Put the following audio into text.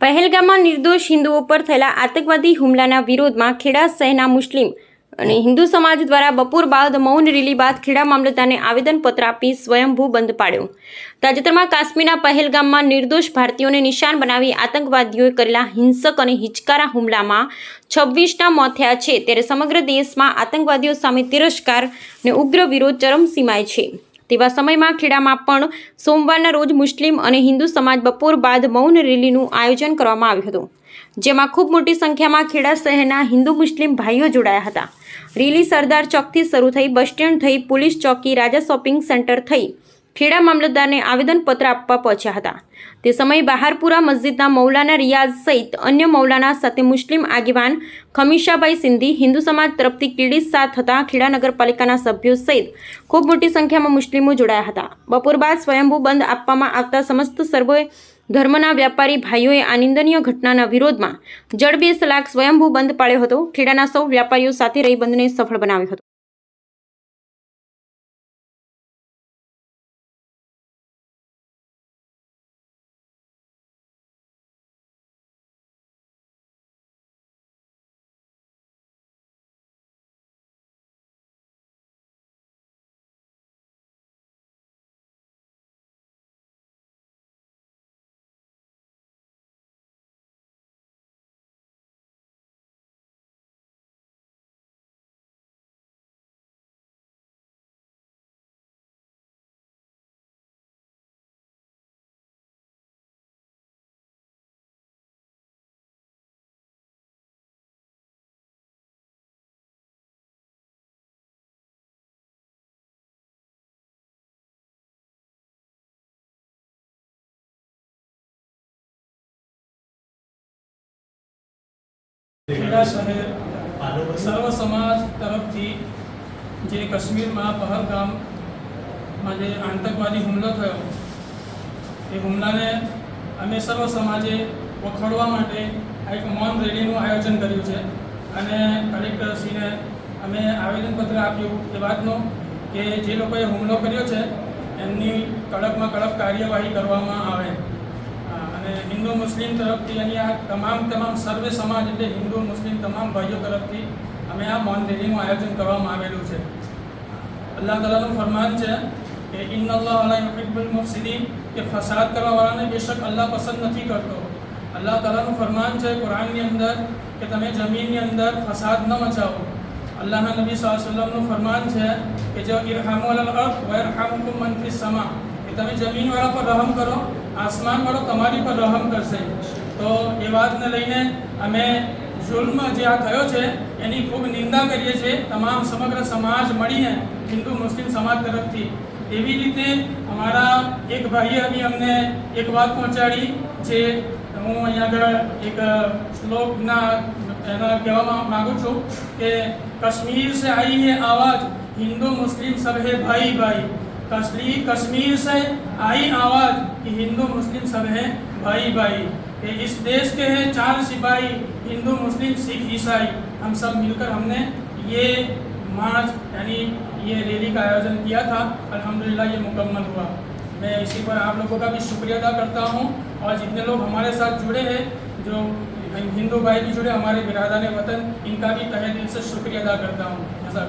પહેલગામમાં નિર્દોષ હિન્દુઓ પર થયેલા આતંકવાદી હુમલાના વિરોધમાં ખેડા શહેરના મુસ્લિમ અને હિન્દુ સમાજ દ્વારા બપોર બાદ મૌન રેલી બાદ ખેડા મામલતદારને આવેદનપત્ર આપી સ્વયંભૂ બંધ પાડ્યો. તાજેતરમાં કાશ્મીરના પહેલગામમાં નિર્દોષ ભારતીયોને નિશાન બનાવી આતંકવાદીઓએ કરેલા હિંસક અને હિચકારા હુમલામાં છવ્વીસના મોત થયા છે. ત્યારે સમગ્ર દેશમાં આતંકવાદીઓ સામે તિરસ્કાર અને ઉગ્ર વિરોધ ચરમસીમાએ છે. તેવા સમયમાં ખેડામાં પણ સોમવારના રોજ મુસ્લિમ અને હિન્દુ સમાજ બપોર બાદ મૌન રેલીનું આયોજન કરવામાં આવ્યું હતું. જેમાં ખૂબ મોટી સંખ્યામાં ખેડા શહેરના હિન્દુ મુસ્લિમ ભાઈઓ જોડાયા હતા. રેલી સરદાર ચોકથી શરૂ થઈ બસ સ્ટેન્ડ થઈ, પોલીસ ચોકી, રાજા શોપિંગ સેન્ટર થઈ ખેડા મામલતદારને આવેદનપત્ર આપવા પહોંચ્યા હતા. તે સમયે બહારપુરા મસ્જિદના મૌલાના રિયાઝ સહિત અન્ય મૌલાના સાથે મુસ્લિમ આગેવાન ખમીશાભાઈ સિંધી હિન્દુ સમાજ તરફથી કીડી સાથ હતા. ખેડા નગરપાલિકાના સભ્યો સહિત ખૂબ મોટી સંખ્યામાં મુસ્લિમો જોડાયા હતા. બપોર બાદ સ્વયંભૂ બંધ આપવામાં આવતા સમસ્ત સર્વે ધર્મના વ્યાપારી ભાઈઓએ આ નિંદનીય ઘટનાના વિરોધમાં જડ લાખ સ્વયંભૂ બંધ પાળ્યો હતો. ખેડાના સૌ વ્યાપારીઓ સાથે રહી બંધને સફળ બનાવ્યો હતો. ખેડા શહેર, સર્વ સમાજ તરફથી જે કાશ્મીરમાં પહલગામમાં જે આતંકવાદી હુમલો થયો, એ હુમલાને અમે સર્વ સમાજે વખોડવા માટે એક મૌન રેલીનું આયોજન કર્યું છે. અને કલેક્ટરશ્રીને અમે આવેદનપત્ર આપ્યું એ વાતનું કે જે લોકોએ હુમલો કર્યો છે, એમની કડકમાં કડક કાર્યવાહી કરવામાં આવે. હિન્દુ મુસ્લિમ તરફથી અહીંયા તમામ તમામ સર્વે સમાજ એટલે હિન્દુ મુસ્લિમ તમામ ભાઈઓ તરફથી અમે આ મૌન રેલીનું આયોજન કરવામાં આવેલું છે. અલ્લાહ તાલાનું ફરમાન છે કે ઇન્ન અલ્લાહ અલા યુહિબ્બુલ મુફસિદીન, કે ફસાદ કરવાવાળાને બેશક અલ્લાહ પસંદ નથી કરતો. અલ્લાહ તાલાનું ફરમાન છે કુરાનની અંદર કે તમે જમીનની અંદર ફસાદ ન મચાવો. અલ્લાહના નબી વસલ્લમનું ફરમાન છે કે જો ઇરહામુ અલલ અર્થ વયરહામુકુમ મન ફિસ સમા કે તમે જમીનવાળા પર રહમ કરો આસમાન આસમાનવાળો તમારી પર રહમ કરશે. તો એ વાતને લઈને અમે જુલ્મ જે આ થયો છે, એની ખૂબ નિંદા કરીએ છીએ. તમામ સમગ્ર સમાજ મળીને હિન્દુ મુસ્લિમ સમાજ તરફથી એવી રીતે અમારા એક ભાઈએ બી અમને એક વાત પહોંચાડી, જે હું અહીંયા આગળ એક શ્લોકના એના કહેવામાં માગું છું કે, કશ્મીર સે આઈ હે આવાજ, હિન્દુ મુસ્લિમ સબ હે ભાઈ ભાઈ. कश्मीर कश्मीर से आई आवाज़ कि हिंदू मुस्लिम सब हैं भाई भाई। इस देश के हैं चार सिपाही हिंदू मुस्लिम सिख, ईसाई। हम सब मिलकर हमने ये मार्च, यानी ये रैली का आयोजन किया था। अल्हम्दुलिल्लाह ये मुकम्मल हुआ। मैं इसी पर आप लोगों का भी शुक्रिया अदा करता हूँ। और जितने लोग हमारे साथ जुड़े हैं, जो हिंदू भाई भी जुड़े, हमारे बिरादान वतन, इनका भी तहे दिल से शुक्रिया अदा करता हूँ। जैसा